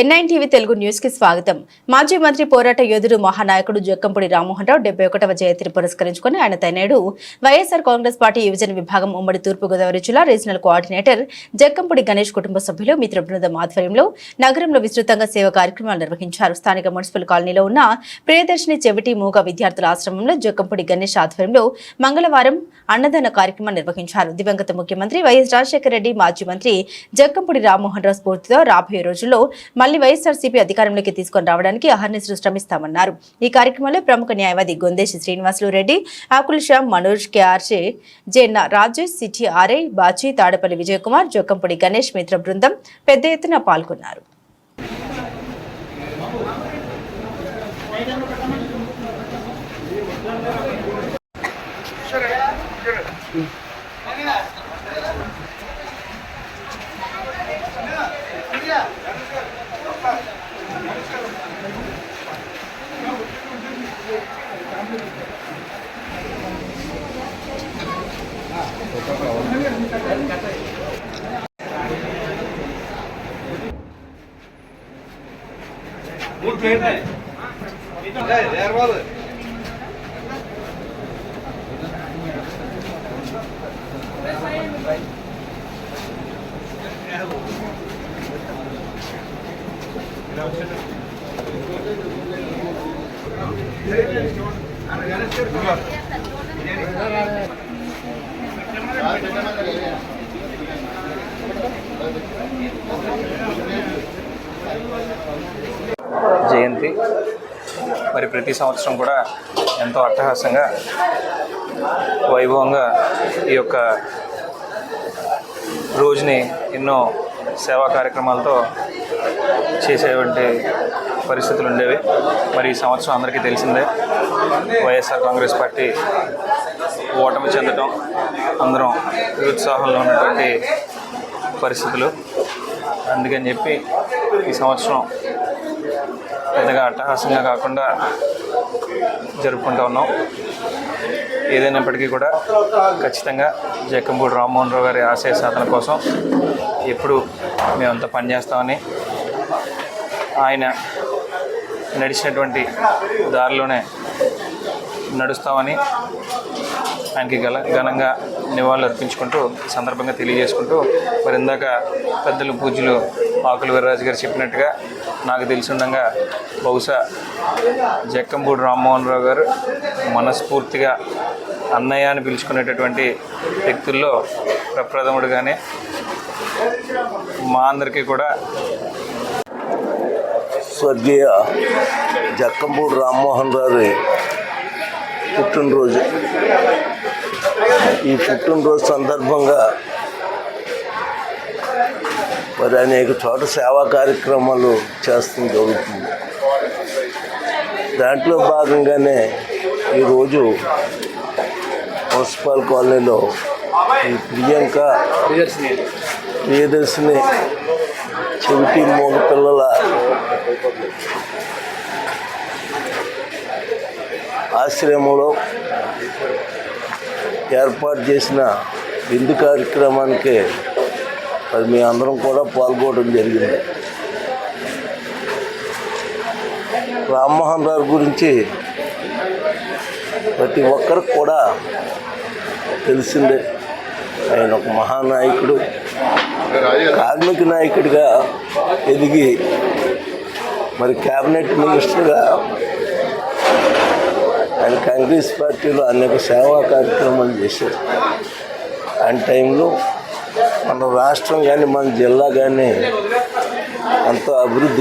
NIN TV Telugu న్యూస్కి స్వాగతం. మాజీ మంత్రి పోరాట యోధుడు మహానాయకుడు జక్కంపూడి రామ్మోహన్ రావు డెబ్బై ఒకటవ జయంతిని పురస్కరించుకుని ఆయన తనేడు వైఎస్ఆర్ కాంగ్రెస్ పార్టీ యువజన విభాగం ఉమ్మడి తూర్పుగోదావరి జిల్లా రీజనల్ కోఆర్డినేటర్ జక్కంపూడి గణేష్ కుటుంబ సభ్యులు మిత్ర బృందం ఆధ్వర్యంలో నగరంలో విస్తృతంగా సేవ కార్యక్రమాలు నిర్వహించారు. స్థానిక మున్సిపల్ కాలనీలో ఉన్న ప్రియదర్శిని చెవిటి మూగ విద్యార్థుల ఆశ్రమంలో జక్కంపూడి గణేష్ ఆధ్వర్యంలో మంగళవారం అన్నదాన కార్యక్రమం నిర్వహించారు. దివంగత ముఖ్యమంత్రి వైఎస్ రాజశేఖర రెడ్డి మాజీ మంత్రి జక్కంపూడి రామ్మోహన్ రావు స్ఫూర్తితో రాబోయే రోజుల్లో మళ్ళీ వైఎస్ఆర్సీపీ అధికారంలోకి తీసుకొని రావడానికి అహర్నిశలు శ్రమిస్తామన్నారు. ఈ కార్యక్రమంలో ప్రముఖ న్యాయవాది Gondesi Srinivasulu Reddy Akula Shyam Manoj KRJ Jenna Rajesh city RI Bachi Tadapalli Vijayakumar Jokampudi Ganesh మిత్ర బృందం పెద్ద ఎత్తున పాల్గొన్నారు. మూడు ప్లేట్ యారు బాబు Yeah. జయంతి. మరి ప్రతి సంవత్సరం కూడా ఎంతో అట్టహాసంగా వైభవంగా ఈ యొక్క రోజుని ఎన్నో సేవా కార్యక్రమాలతో చేసేవంటి పరిస్థితులు ఉండేవి. మరి ఈ సంవత్సరం అందరికీ తెలిసిందే వైఎస్ఆర్ కాంగ్రెస్ పార్టీ ఓటమి చెందటం అందరం నిరుత్సాహంలో ఉన్నటువంటి పరిస్థితులు. అందుకని చెప్పి ఈ సంవత్సరం పెద్దగా అట్టహాసంగా కాకుండా జరుపుకుంటూ ఉన్నాం. ఏదైనప్పటికీ కూడా ఖచ్చితంగా జక్కంపూడి రామ్మోహన్ రావు గారి ఆశయ సాధన కోసం ఎప్పుడు మేమంతా పనిచేస్తామని ఆయన నడిచినటువంటి దారిలోనే నడుస్తామని ఆయనకి గల ఘనంగా నివాళులు అర్పించుకుంటూ సందర్భంగా తెలియజేసుకుంటూ మరి ఇందాక పెద్దలు పూజలు ఆకుల వీర్రాజు గారు చెప్పినట్టుగా నాకు తెలిసిండగా బహుశా జక్కంపూడి రామ్మోహన్ రావు గారు మనస్ఫూర్తిగా అన్నయ్య అని పిలుచుకునేటటువంటి వ్యక్తుల్లో ప్రప్రథముడుగానే మా అందరికీ కూడా స్వర్గీయ జక్కంపూడి రామ్మోహన్ గారి పుట్టినరోజు. ఈ పుట్టినరోజు సందర్భంగా మరి అనేక చోట సేవా కార్యక్రమాలు చేస్తూ జరుగుతుంది. దాంట్లో భాగంగానే ఈరోజు మున్సిపల్ కాలనీలో ఈ ప్రియాంక ప్రియదర్శిని చెవిటి మూడు పిల్లల. ఆశ్రమంలో ఏర్పాటు చేసిన విందు కార్యక్రమానికి మరి మీ అందరం కూడా పాల్గొనడం జరిగింది. రామ్మోహన్ రావు గురించి ప్రతి ఒక్కరికి కూడా తెలిసిందే. ఆయన ఒక మహానాయకుడు. కార్మిక నాయకుడిగా ఎదిగి మరి క్యాబినెట్ మినిస్టర్గా ఆయన కాంగ్రెస్ పార్టీలో అనేక సేవా కార్యక్రమాలు చేశారు. ఆయన టైంలో మన రాష్ట్రం కానీ మన జిల్లా కానీ ఎంతో అభివృద్ధి